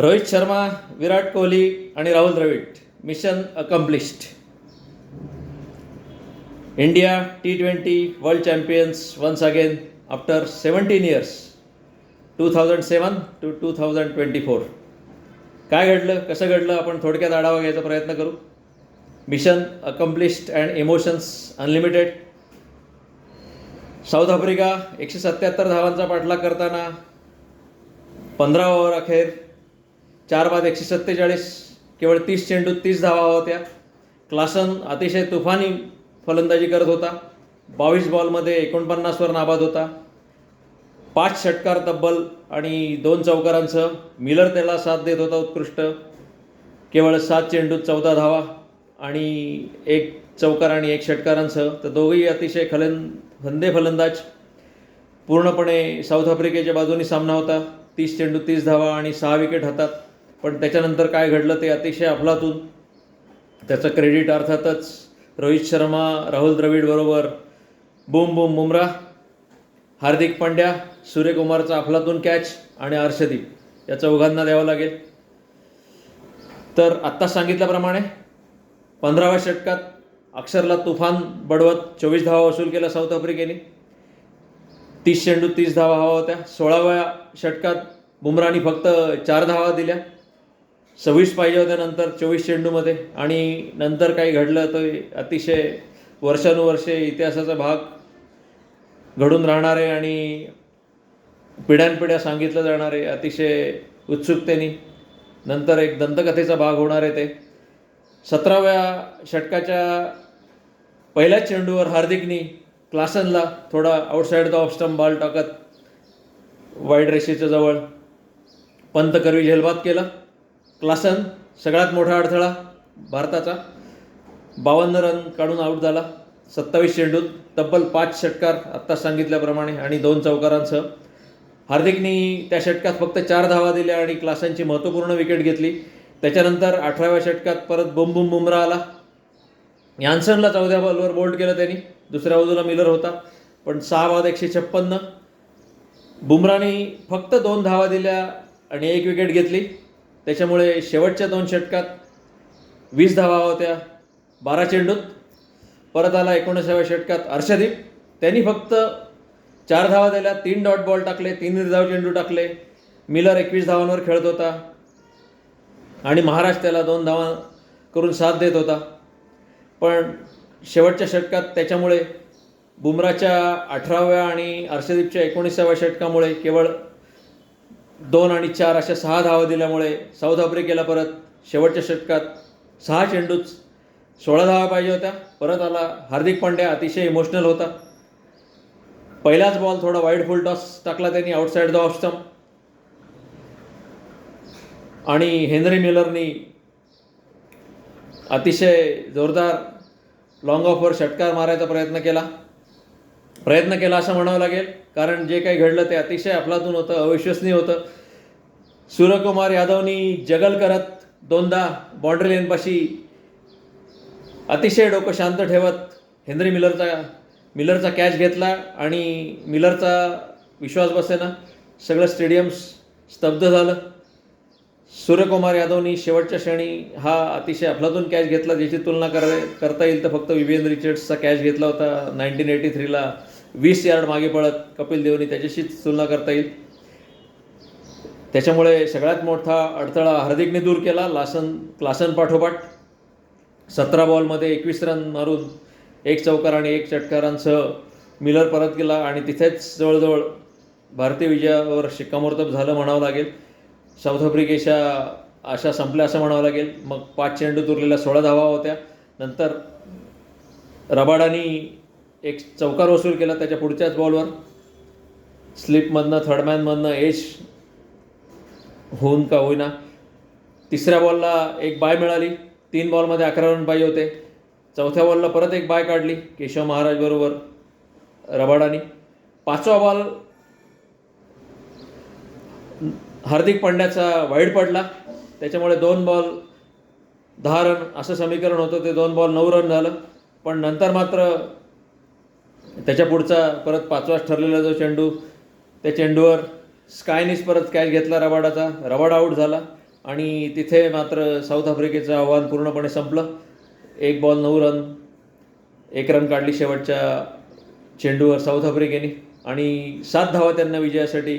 रोहित शर्मा विराट कोहली आणि Rahul Dravid. Mission accomplished India T twenty world champions once again after seventeen years two thousand seven to two thousand twenty four काय घडलं? कसं घडलं? आपण थोडक्यात आढावा घ्यायचा प्रयत्न करू. Mission accomplished and emotions unlimited South Africa एकशे सत्याहत्तर धावांचा पाठलाग करताना पंधरा ओव्हर अखेर चार बाद एकशे सत्तेचाळीस केवळ तीस चेंडूत तीस धावा होत्या. क्लासन अतिशय तुफानी फलंदाजी करत होता. बावीस बॉलमध्ये एकोणपन्नासवर नाबाद होता. पाच षटकार तब्बल आणि दोन चौकारांसह मिलर त्याला साथ देत होता उत्कृष्ट. केवळ सात चेंडूत चौदा धावा आणि एक चौकार आणि एक षटकारांसह. तर दोघेही अतिशय खलन हंदे फलंदाज. पूर्णपणे साऊथ आफ्रिकेच्या बाजूनी सामना होता. तीस चेंडू तीस धावा आणि सहा विकेट हातात. पण त्याच्यानंतर काय घडलं ते अतिशय अफलातून. त्याचं क्रेडिट अर्थातच रोहित शर्मा राहुल द्रविडबरोबर बुम बूम बुमरा हार्दिक पांड्या सूर्यकुमारचा अफलातून कॅच आणि अर्षदीप या चौघांना द्यावं लागेल. तर आत्ता सांगितल्याप्रमाणे पंधराव्या षटकात अक्षरला तुफान बडवत चोवीस धावा वसूल केला साऊथ आफ्रिकेने. तीस चेंडू तीस धावा हवा होत्या. सोळाव्या षटकात बुमरानी फक्त चार धावा दिल्या. सव्वीस पाहिजे होत्या नंतर चोवीस चेंडूमध्ये. आणि नंतर काही घडलं तर अतिशय वर्षानुवर्षे इतिहासाचा भाग घडून राहणारे आणि पिढ्यानपिढ्या सांगितलं जाणारे अतिशय उत्सुकतेने नंतर एक दंतकथेचा भाग होणार आहे ते. सतराव्या षटकाच्या पहिल्याच चेंडूवर हार्दिकनी क्लासनला थोडा outside the off stump ball टाकत वाईड रेषेच्या जवळ पंत करवी झेलबाद केला. क्लासन सगळ्यात मोठा अडथळा भारताचा. बावन्न रन काढून आऊट झाला. सत्तावीस चेंडूत तब्बल पाच षटकार आत्ता सांगितल्याप्रमाणे आणि दोन चौकारांसह. हार्दिकनी त्या षटकात फक्त चार धावा दिल्या आणि क्लासांची महत्त्वपूर्ण विकेट घेतली. त्याच्यानंतर अठराव्या षटकात परत बुम बुम बुमरा आला. यान्सनला चौदा बॉलवर बोल्ड केलं त्यांनी. दुसऱ्या बाजूला मिलर होता. पण सहा बाद एकशे छप्पन्न. बुमराने फक्त दोन धावा दिल्या आणि एक विकेट घेतली. त्याच्यामुळे शेवटच्या दोन षटकात वीस धावा होत्या बारा चेंडूत. परत आला एकोणीसाव्या षटकात अर्षदीप त्यांनी फक्त चार धावा दिल्या तीन डॉट बॉल टाकले तीन निर्धाव चेंडू टाकले. मिलर एकवीस धावांवर खेळत होता. आणि महाराष्ट्र त्याला दोन धावा करून साथ देत होता. पण शेवटच्या षटकात त्याच्यामुळे बुमराच्या अठराव्या आणि हर्षदीपच्या एकोणीसाव्या षटकामुळे केवळ दोन आणि चार अशा सहा धावा दिल्यामुळे साऊथ आफ्रिकेला परत शेवटच्या षटकात सहा चेंडूच सोळा धावा पाहिजे होत्या. परत आला हार्दिक पांड्या अतिशय इमोशनल होता. पहिलाच बॉल थोडा वाईड फुल टॉस टाकला त्यांनी आउटसाईड द ऑफ स्टंप आणि हेनरी मिलरनी अतिशय जोरदार लॉंग ऑफवर षटकार मारायचा प्रयत्न केला. प्रयत्न केला असं म्हणावं लागेल. कारण जे काही घडलं ते अतिशय अफलातून होतं अविश्वसनीय होतं. सूर्यकुमार यादवनी जगल करत दोनदा बाउंड्री लेनपाशी अतिशय डोकं शांत ठेवत हेनरी मिलरचा मिलरचा कॅच घेतला आणि मिलरचा विश्वास बसेना. सगळं स्टेडियम स्तब्ध झालं. सूर्यकुमार यादवनी शेवटच्या क्षणी हा अतिशय अफलातून कॅच घेतला ज्याची तुलना कर करता येईल तर फक्त विवियन रिचर्ड्सचा कॅच घेतला होता नाईन्टीन एटी थ्रीला वीस यार्ड मागे पळत कपिल देवनी त्याच्याशीच तुलना करता येईल. त्याच्यामुळे सगळ्यात मोठा अडथळा हार्दिकने दूर केला. लासन क्लासन पाठोपाठ. सतरा बॉलमध्ये एकवीस रन मारून एक चौकार आणि एक षटकारांसह मिलर परत गेला आणि तिथेच जवळजवळ भारतीय विजयावर शिक्कामोर्तब झालं म्हणावं लागेल. साऊथ आफ्रिकेच्या आशा संपल्या असं म्हणावं लागेल. मग पाच चेंडू उरलेल्या सोळा धावा होत्या. नंतर रबाडानी एक चौकार वसूल केला त्याच्या पुढच्याच बॉलवर स्लिपमधनं थर्डमॅनमधनं एश होऊन का होईना. तिसऱ्या बॉलला एक बाय मिळाली. तीन बॉलमध्ये अकरा रन पाहिजे होते. चौथ्या बॉलला परत एक बाय काढली केशव महाराजबरोबर रबाडानी. पाचवा बॉल हार्दिक पांड्याचा वाईट पडला. त्याच्यामुळे दोन बॉल दहा रन असं समीकरण होतं. ते दोन बॉल नऊ रन झालं. पण नंतर मात्र त्याच्या पुढचा परत पाचवाच ठरलेला जो चेंडू त्या चेंडूवर स्कायनीस परत कॅच घेतला रबाडाचा. रबाड आऊट झाला आणि तिथे मात्र साऊथ आफ्रिकेचं आव्हान पूर्णपणे संपलं. एक बॉल नऊ रन एक रन काढली शेवटच्या चेंडूवर साऊथ आफ्रिकेने. आणि सात धावा त्यांना विजयासाठी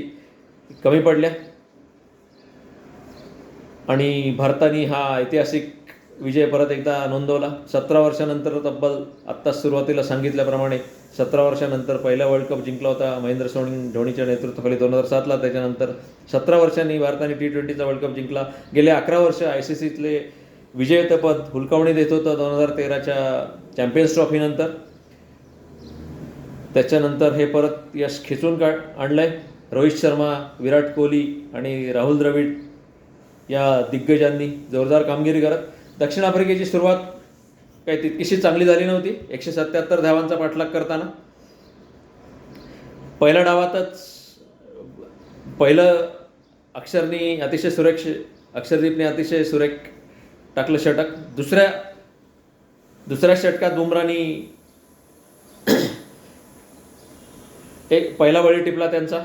कमी पडल्या. आणि भारताने हा ऐतिहासिक विजय परत एकदा नोंदवला. सतरा वर्षानंतर तब्बल आत्ताच सुरुवातीला सांगितल्याप्रमाणे सतरा वर्षानंतर पहिला वर्ल्ड कप जिंकला होता महेंद्र सोनी धोनीच्या नेतृत्वाखाली दोन हजार सातला. त्याच्यानंतर सतरा वर्षांनी भारताने टी ट्वेंटीचा वर्ल्ड कप जिंकला. गेले अकरा वर्ष आय सी सीतले विजेतेपद हुलकावणी देत होतं दोन हजार तेराच्या चॅम्पियन्स ट्रॉफीनंतर त्याच्यानंतर हे परत यश खेचून काढ आणलं आहे रोहित शर्मा विराट कोहली आणि राहुल द्रविड या दिग्गजांनी जोरदार कामगिरी करत दक्षिण आफ्रिकेची सुरुवात काही तितकीशी चांगली झाली नव्हती. एकशे सत्याहत्तर धावांचा पाठलाग करताना. पहिल्या डावातच पहिलं अक्षरनी अतिशय सुरेख अक्षरदीपने अतिशय सुरेख टाकलं षटक. दुसऱ्या दुसऱ्या षटकात बुमरानी एक पहिला बळी टिपला त्यांचा.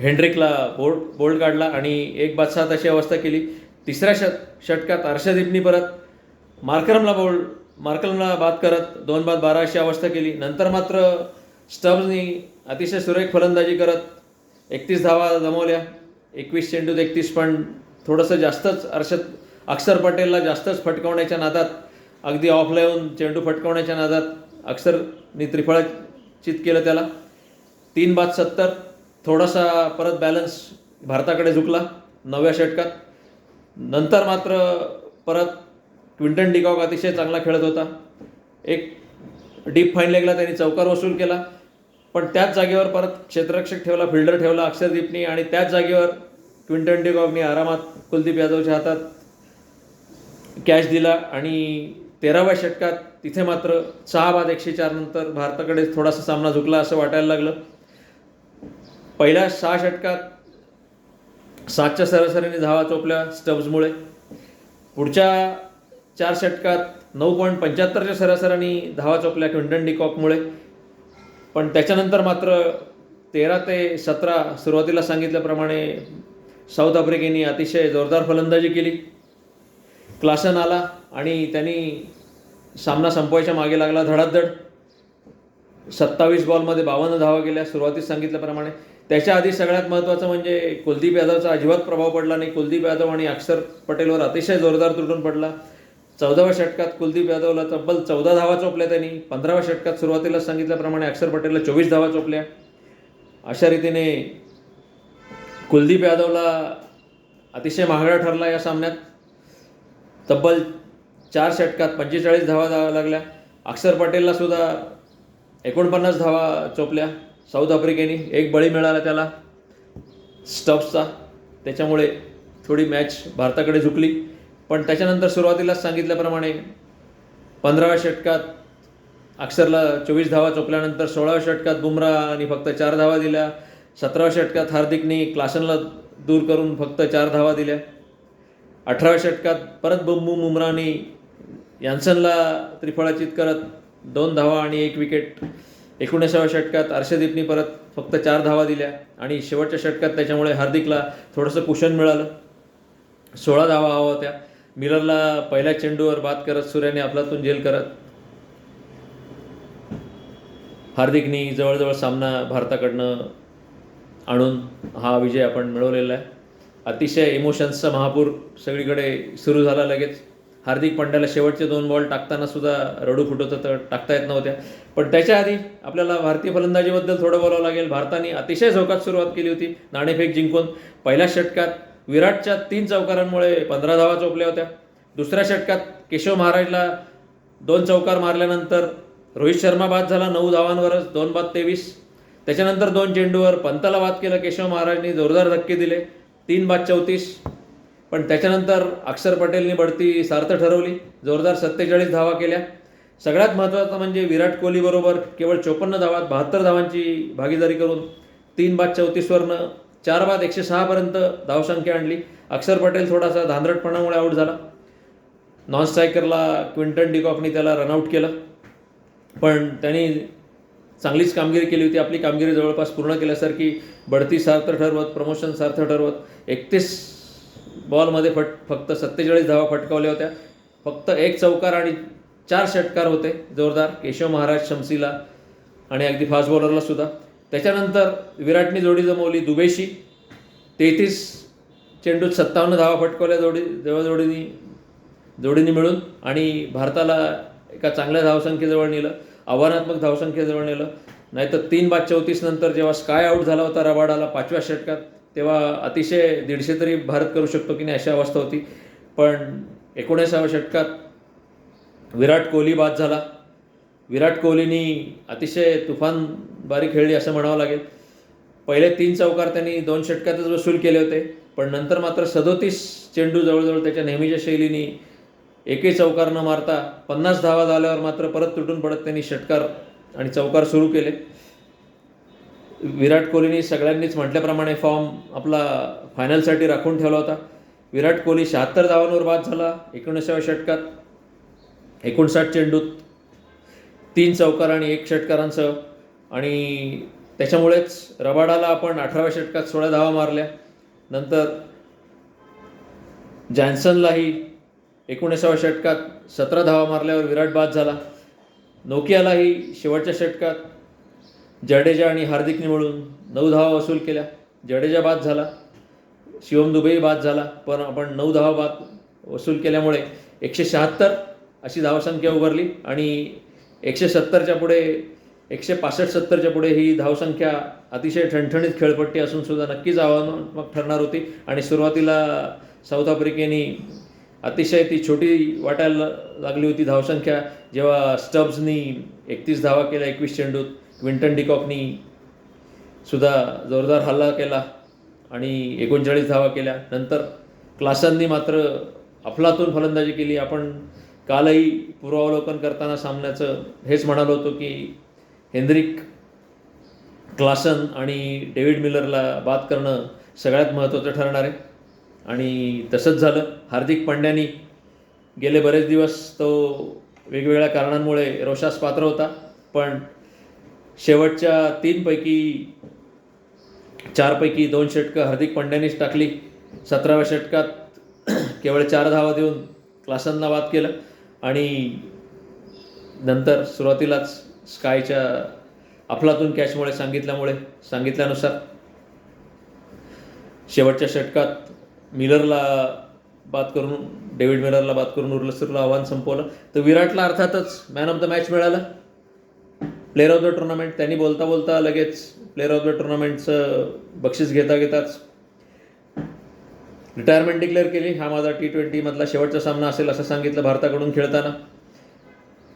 हेंड्रिकला बोल्ड बोल्ड काढला आणि एक बाद सात अशी अवस्था केली. तिसऱ्या षट षटकात हर्षदीपनी परत मार्करमला बोल मार्करमला बाद करत दोन बाद बारा अशी अवस्था केली. नंतर मात्र स्टब्सनी अतिशय सुरेख फलंदाजी करत एकतीस धावा जमवल्या एकवीस चेंडूत एकतीस पण. थोडंसं जास्तच अर्षद अक्षर पटेलला जास्तच फटकावण्याच्या नादात अगदी ऑफला येऊन चेंडू फटकावण्याच्या नादात अक्षरनी त्रिफळाचित केलं त्याला. तीन बाद सत्तर. थोडासा परत बॅलन्स भारताकडे झुकला नवव्या षटकात. नंतर मात्र परत क्विंटन डिकॉक अतिशय चांगला खेळत होता. एक डीप फाईन लेगला त्यांनी चौकार वसूल केला. पण त्याच जागेवर परत क्षेत्ररक्षक ठेवला फिल्डर ठेवला अक्षरदीपनी आणि त्याच जागेवर क्विंटन डिकॉकनी आरामात कुलदीप यादवच्या हातात कॅच दिला आणि तेराव्या षटकात तिथे मात्र सहा बाद एकशे चार नंतर भारताकडे थोडासा सामना झुकला असं वाटायला लागलं. पहिल्या सहा षटकात सातच्या सरासरीने धावा चोपल्या स्टब्समुळे. पुढच्या चार षटकात नऊ पॉईंट पंच्याहत्तरच्या सरासरीने धावा चोपल्या क्विंटन डिकॉकमुळे पण त्याच्यानंतर मात्र तेरा ते सतरा सुरुवातीला सांगितल्याप्रमाणे साऊथ आफ्रिकेने अतिशय जोरदार फलंदाजी केली. क्लासन आला आणि त्यांनी सामना संपवायच्या मागे लागला धडाधड. सत्तावीस बॉलमध्ये बावन्न धावा गेल्या सुरुवातीस सांगितल्याप्रमाणे. त्याच्या आधी सगळ्यात महत्त्वाचं म्हणजे कुलदीप यादवचा अजिबात प्रभाव पडला नाही. कुलदीप यादव आणि अक्षर पटेलवर अतिशय जोरदार तुटून पडला. चौदाव्या षटकात कुलदीप यादवला तब्बल चौदा धावा चोपल्या त्यांनी. पंधराव्या षटकात सुरुवातीला सांगितल्याप्रमाणे अक्षर पटेलला चोवीस धावा चोपल्या. अशा रीतीने कुलदीप यादवला अतिशय महागडा ठरला या सामन्यात. तब्बल चार षटकात पंचेचाळीस धावा धावा लागल्या. अक्षर पटेलला सुद्धा एकोणपन्नास धावा चोपल्या. साऊथ आफ्रिकेने एक बळी मिळाला त्याला. स्टफ्सचा त्याच्यामुळे थोडी मॅच भारताकडे झुकली. पण त्याच्यानंतर सुरुवातीलाच सांगितल्याप्रमाणे पंधराव्या षटकात अक्षरला चोवीस धावा चोपल्यानंतर सोळाव्या षटकात आणि फक्त चार धावा दिल्या. सतराव्या षटकात हार्दिकने क्लासनला दूर करून फक्त चार धावा दिल्या. अठराव्या षटकात परत बंबू बुमरानी यान्सनला त्रिफळाचित करत दोन धावा आणि एक विकेट एकोणीसाव्या षटकात अर्षदीपनी परत फक्त चार धावा दिल्या आणि शेवटच्या षटकात त्याच्यामुळे हार्दिकला थोडंसं कुशन मिळालं. सोळा धावा हवा होत्या. मिलरला पहिल्या चेंडूवर बाद करत सूर्याने आपलातून झेल करत हार्दिकनी जवळजवळ सामना भारताकडनं आणून हा विजय आपण मिळवलेला आहे. अतिशय इमोशन्सचा महापूर सगळीकडे सुरू झाला लगेच. हार्दिक पंड्याला शेवटचे दोन बॉल टाकताना सुद्धा रडू फुटत होतं टाकता येत नव्हत्या. पण त्याच्या आधी आपल्याला भारतीय फलंदाजीबद्दल थोडं बोलावं लागेल. भारताने अतिशय झोकात सुरुवात केली होती नाणेफेक जिंकून. पहिल्या षटकात विराटच्या तीन चौकारांमुळे पंधरा धावा चोपल्या होत्या. दुसऱ्या षटकात केशव महाराजला दोन चौकार मारल्यानंतर रोहित शर्मा बाद झाला नऊ धावांवरच दोन बाद तेवीस. त्याच्यानंतर दोन चेंडूवर पंताला बाद केला केशव महाराजनी जोरदार धक्के दिले तीन बाद चौतीस. पण त्याच्यानंतर अक्षर पटेलनी बढती सार्थ ठरवली जोरदार सत्तेचाळीस धावा केल्या. सगळ्यात महत्त्वाचं म्हणजे विराट कोहलीबरोबर केवळ चोपन्न धावात बहात्तर धावांची भागीदारी करून तीन बाद चौतीसवरनं चार बाद एकशे सहापर्यंत धावसंख्या आणली. अक्षर पटेल थोडासा धांदरटपणामुळे आऊट झाला. नॉन स्ट्रायकरला क्विंटन डिकॉकनी त्याला रनआउट केलं. पण त्यांनी चांगलीच कामगिरी केली होती. आपली कामगिरी जवळपास पूर्ण केल्यासारखी बढती सार्थ ठरवत प्रमोशन सार्थ ठरवत एकतीस बॉलमध्ये फट फक्त सत्तेचाळीस धावा फटकावल्या होत्या. फक्त एक चौकार आणि चार षटकार होते जोरदार. केशव महाराज शमसीला आणि अगदी फास्ट बॉलरला सुद्धा. त्याच्यानंतर विराटने जोडी जमवली दुबेशी. तेहतीस चेंडूत सत्तावन्न धावा फटकावल्या जोडी जवळजोडीनी जोडीने मिळून आणि भारताला एका चांगल्या धावसंख्येजवळ नेलं आव्हानात्मक धावसंख्येजवळ नेलं. नाहीतर तीन बाद चौतीस नंतर जेव्हा स्काय आऊट झाला होता रबाडाला पाचव्या षटकात. तेव्हा अतिशय दीडशे तरी भारत करू शकतो की नाही अशी अवस्था होती. पण एकोणीसाव्या षटकात विराट कोहली बाद झाला. विराट कोहलीनी अतिशय तुफान बारी खेळली असं म्हणावं लागेल. पहिले तीन चौकार त्यांनी दोन षटकातच वसूल केले होते. पण नंतर मात्र सदोतीस चेंडू जवळजवळ त्याच्या नेहमीच्या शैलीने एकही चौकार न मारता पन्नास धावा झाल्यावर मात्र परत तुटून पडत त्यांनी षटकार आणि चौकार सुरू केले. विराट कोहलीने सगळ्यांनीच म्हटल्याप्रमाणे फॉर्म आपला फायनलसाठी राखून ठेवला होता. विराट कोहली शहात्तर धावांवर बाद झाला एकोणीसाव्या षटकात एकोणसाठ चेंडूत तीन चौकार आणि एक षटकारांसह. आणि त्याच्यामुळेच रबाडाला आपण अठराव्या षटकात सोळा धावा मारल्या. नंतर जॅन्सनलाही एकोणीसाव्या षटकात सतरा धावा मारल्यावर विराट बाद झाला. नोकियालाही शेवटच्या षटकात जडेजा आणि हार्दिकने मिळून नऊ धावा वसूल केल्या. जडेजा बाद झाला. शिवम दुबई बाद झाला. पण आपण नऊ धावा बाद वसूल केल्यामुळे एकशे शहात्तर अशी धावसंख्या उभारली आणि एकशे सत्तरच्या पुढे एकशे पासष्ट सत्तरच्या पुढे ही धावसंख्या अतिशय ठणठणीत खेळपट्टी असून सुद्धा नक्कीच आव्हानात्मक ठरणार होती. आणि सुरुवातीला साऊथ आफ्रिकेने अतिशय ती छोटी वाटायला लागली होती धावसंख्या जेव्हा स्टब्सनी एकतीस धावा केल्या एकवीस चेंडूत. क्विंटन डिकॉकनी सुद्धा जोरदार हल्ला केला आणि एकोणचाळीस धावा केल्या. नंतर क्लासांनी मात्र अफलातून फलंदाजी केली. आपण कालही पूर्वावलोकन करताना सामन्याचं हेच म्हणालो होतो की हेनरिक क्लासन आणि डेव्हिड मिलरला बाद करणं सगळ्यात महत्त्वाचं ठरणार आहे. आणि तसंच झालं. हार्दिक पांड्यानी गेले बरेच दिवस तो वेगवेगळ्या कारणांमुळे रोषास पात्र होता. पण शेवटच्या तीनपैकी चारपैकी दोन षटकं हार्दिक पांड्यानेच टाकली. सतराव्या षटकात केवळ चार धावा देऊन क्लासांना बाद केलं. आणि नंतर सुरुवातीलाच स्कायच्या अफलातून कॅचमुळे सांगितल्यामुळे सांगितल्यानुसार शेवटच्या षटकात मिलरला बाद करून डेव्हिड मिलरला बाद करून उरलसरला आव्हान संपवलं. तर विराटला अर्थातच मॅन ऑफ द मॅच मिळालं. प्लेअर ऑफ द टुर्नामेंट त्यांनी बोलता बोलता लगेच प्लेअर ऑफ द टुर्नामेंटचं बक्षीस घेता घेताच रिटायरमेंट डिक्लेअर केली. हा माझा टी ट्वेंटीमधला शेवटचा सामना असेल असं सांगितलं भारताकडून खेळताना.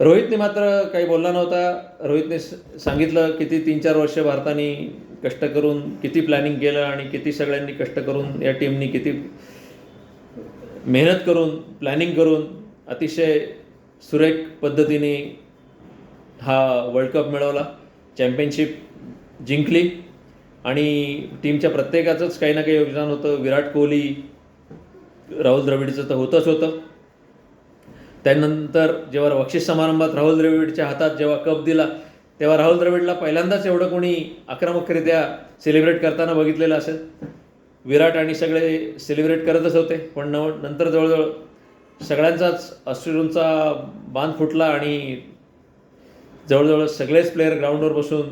रोहितने मात्र काही बोलला नव्हता. रोहितने सांगितलं किती तीन चार वर्ष भारताने कष्ट करून किती प्लॅनिंग केलं आणि किती सगळ्यांनी कष्ट करून या टीमनी किती मेहनत करून प्लॅनिंग करून अतिशय सुरेख पद्धतीने हा वर्ल्ड कप मिळवला चॅम्पियनशिप जिंकली आणि टीमच्या प्रत्येकाचंच काही ना काही योगदान होतं. विराट कोहली राहुल द्रविडचं तर होतंच होतं. त्यानंतर जेव्हा बक्षीस समारंभात राहुल द्रविडच्या हातात जेव्हा कप दिला तेव्हा राहुल द्रविडला पहिल्यांदाच एवढं कोणी आक्रमकरित्या सेलिब्रेट करताना बघितलेलं असेल. विराट आणि सगळे सेलिब्रेट करतच होते पण नव नंतर जवळजवळ सगळ्यांचाच अश्रूंचा बांध फुटला आणि जवळजवळ सगळेच प्लेयर ग्राउंडवर बसून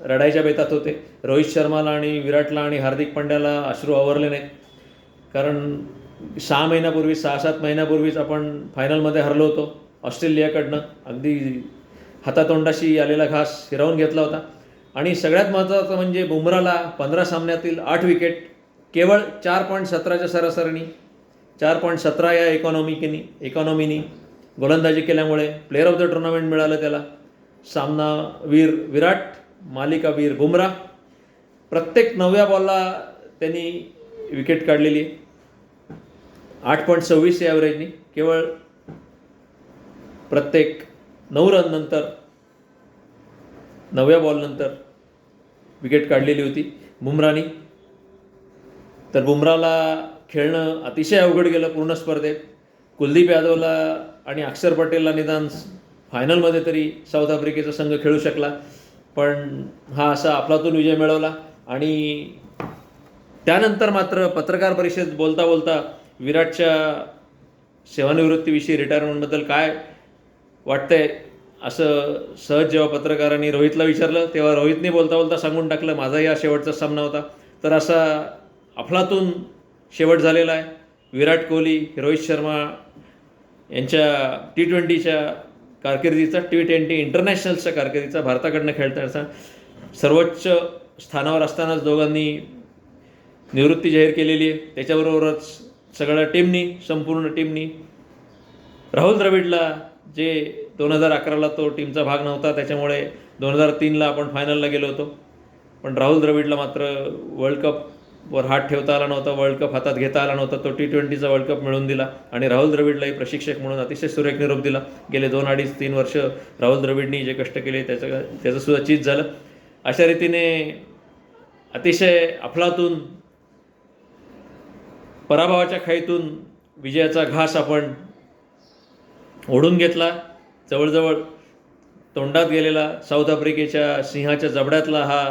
रडायच्या बेतात होते. रोहित शर्माला आणि विराटला आणि हार्दिक पांड्याला अश्रू आवरले नाहीत. कारण सहा महिन्यापूर्वी सहा सात महिन्यापूर्वीच आपण फायनलमध्ये हरलो होतो ऑस्ट्रेलियाकडनं. अगदी हातातोंडाशी आलेला घास हिरावून घेतला होता. आणि सगळ्यात महत्त्वाचं म्हणजे बुमराला पंधरा सामन्यातील आठ विकेट केवळ चार पॉईंट सतराच्या सरासरीनी चार पॉईंट सतरा या इकॉनॉमिकीनी इकॉनॉमीनी गोलंदाजी केल्यामुळे प्लेअर ऑफ द टुर्नामेंट मिळालं त्याला. सामनावीर विराट मालिकावीर बुमरा प्रत्येक नवव्या बॉलला त्यांनी विकेट काढलेली आहे. आठ पॉईंट सव्वीस या ॲव्हरेजनी केवळ प्रत्येक नऊ रननंतर नवव्या बॉलनंतर विकेट काढलेली होती बुमरानी तर बुमराला खेळणं अतिशय अवघड गेलं पूर्ण स्पर्धेत. कुलदीप यादवला आणि अक्षर पटेलला निदान फायनलमध्ये तरी साऊथ आफ्रिकेचा संघ खेळू शकला. पण हा असा आपलातून विजय मिळवला आणि त्यानंतर मात्र पत्रकार परिषद बोलता बोलता विराटच्या सेवानिवृत्तीविषयी रिटायरमेंटबद्दल काय वाटतंय असं सहज जेव्हा पत्रकारांनी रोहितला विचारलं तेव्हा रोहितने बोलता बोलता सांगून टाकलं माझाही हा शेवटचा सामना होता. तर असा अफलातून शेवट झालेला आहे. विराट कोहली रोहित शर्मा यांच्या टी ट्वेंटीच्या कारकिर्दीचा टी ट्वेंटी इंटरनॅशनल्सच्या कारकिर्दीचा भारताकडनं खेळताना सर्वोच्च स्थानावर असतानाच दोघांनी निवृत्ती जाहीर केलेली आहे. त्याच्याबरोबरच सगळ्या टीमनी संपूर्ण टीमनी राहुल द्रविडला जे दोन हजार अकराला तो टीमचा भाग नव्हता त्याच्यामुळे दोन हजार तीनला आपण फायनलला गेलो होतो. पण राहुल द्रविडला मात्र वर्ल्ड वर हात ठेवता आला नव्हता वर्ल्ड कप हातात घेता आला नव्हता तो टी ट्वेंटीचा वर्ल्ड कप मिळवून दिला आणि राहुल द्रविडलाही प्रशिक्षक म्हणून अतिशय सुरेख निरोप दिला. गेले दोन अडीच तीन वर्ष राहुल द्रविडनी जे कष्ट केले त्याचं त्याचं सुद्धा चीज झालं. अशा रीतीने अतिशय अफलातून पराभवाच्या खाईतून विजयाचा घास आपण ओढून घेतला. जवळजवळ तोंडात गेलेला साऊथ आफ्रिकेच्या सिंहाच्या जबड्यातला हा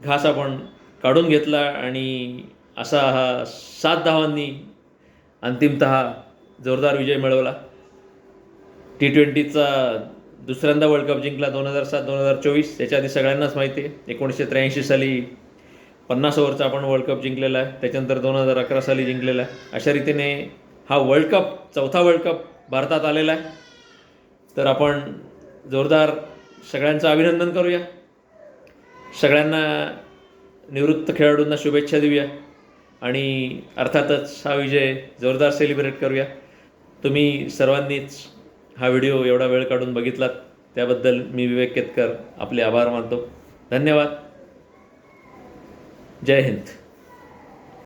घास आपण काढून घेतला आणि असा हा सात धावांनी अंतिमत जोरदार विजय मिळवला. टी ट्वेंटीचा दुसऱ्यांदा वर्ल्ड कप जिंकला दोन हजार सात दोन हजार चोवीस त्याच्या आधी सगळ्यांनाच माहिती आहे. एकोणीसशे त्र्याऐंशी साली पन्नास ओव्हरचा आपण वर्ल्ड कप जिंकलेला आहे. त्याच्यानंतर दोन हजार अकरा साली जिंकलेला आहे. अशा रीतीने हा वर्ल्ड कप चौथा वर्ल्ड कप भारतात आलेला आहे. तर आपण जोरदार सगळ्यांचं अभिनंदन करूया. सगळ्यांना निवृत्त खेळाडूंना शुभेच्छा देऊया. आणि अर्थातच हा विजय जोरदार सेलिब्रेट करूया. तुम्ही सर्वांनीच हा व्हिडिओ एवढा वेळ काढून बघितलात त्याबद्दल मी विवेक केतकर आपले आभार मानतो. धन्यवाद. जय हिंद.